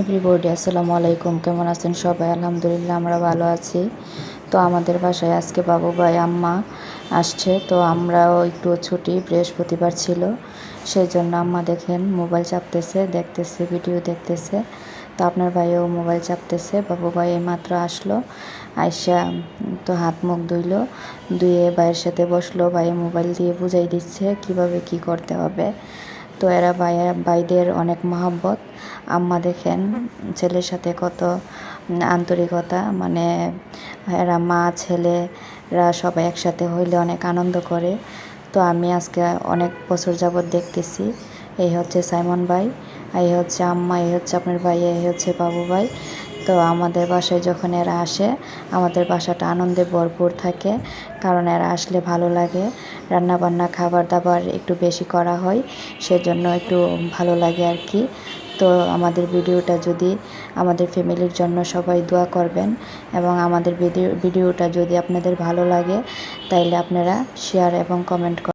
Everybody আসসালামু আলাইকুম কেমন আছেন সবাই? আলহামদুলিল্লাহ, আমরা ভালো আছি। তো আমাদের বাসায় আজকে বাবু ভাই, আম্মা আসছে। তো আমরাও একটু ছুটি, বৃহস্পতিবার ছিল। সেই জন্য আম্মা দেখেন, মোবাইল চাপতেছে, দেখতেছে, ভিডিও দেখতেছে। তো আপনার ভাইও মোবাইল চাপতেছে। বাবু ভাই এইমাত্র আসলো, আইসা তো হাত মুখ ধুইলো, ধুয়ে ভাইয়ের সাথে বসল। ভাই মোবাইল দিয়ে বুঝাই দিচ্ছে, কীভাবে কি করতে হবে। তো এরা ভাই, ভাইদের অনেক মহাব্বত। আম্মা দেখেন, ছেলের সাথে কত আন্তরিকতা। মানে এরা মা, ছেলেরা সবাই একসাথে হইলে অনেক আনন্দ করে। তো আমি আজকে অনেক বছর যাবৎ দেখতেছি। এই হচ্ছে সাইমন ভাই, এই হচ্ছে আম্মা, এই হচ্ছে আপনার ভাই, এই হচ্ছে বাবু ভাই। তো আমাদের বাসায় যখন এরা আসে, আমাদের বাসাটা আনন্দে ভরপুর থাকে, কারণ এরা আসলে ভালো লাগে। রান্না বান্না খাবার দাবার একটু বেশি করা হয়, সেজন্য একটু ভালো লাগে আর কি তো আমাদের ভিডিওটা যদি আমাদের ফ্যামিলির জন্য সবাই দোয়া করবেন, এবং আমাদের ভিডিও, ভিডিওটা যদি আপনাদের ভালো লাগে, তাইলে আপনারা শেয়ার এবং কমেন্ট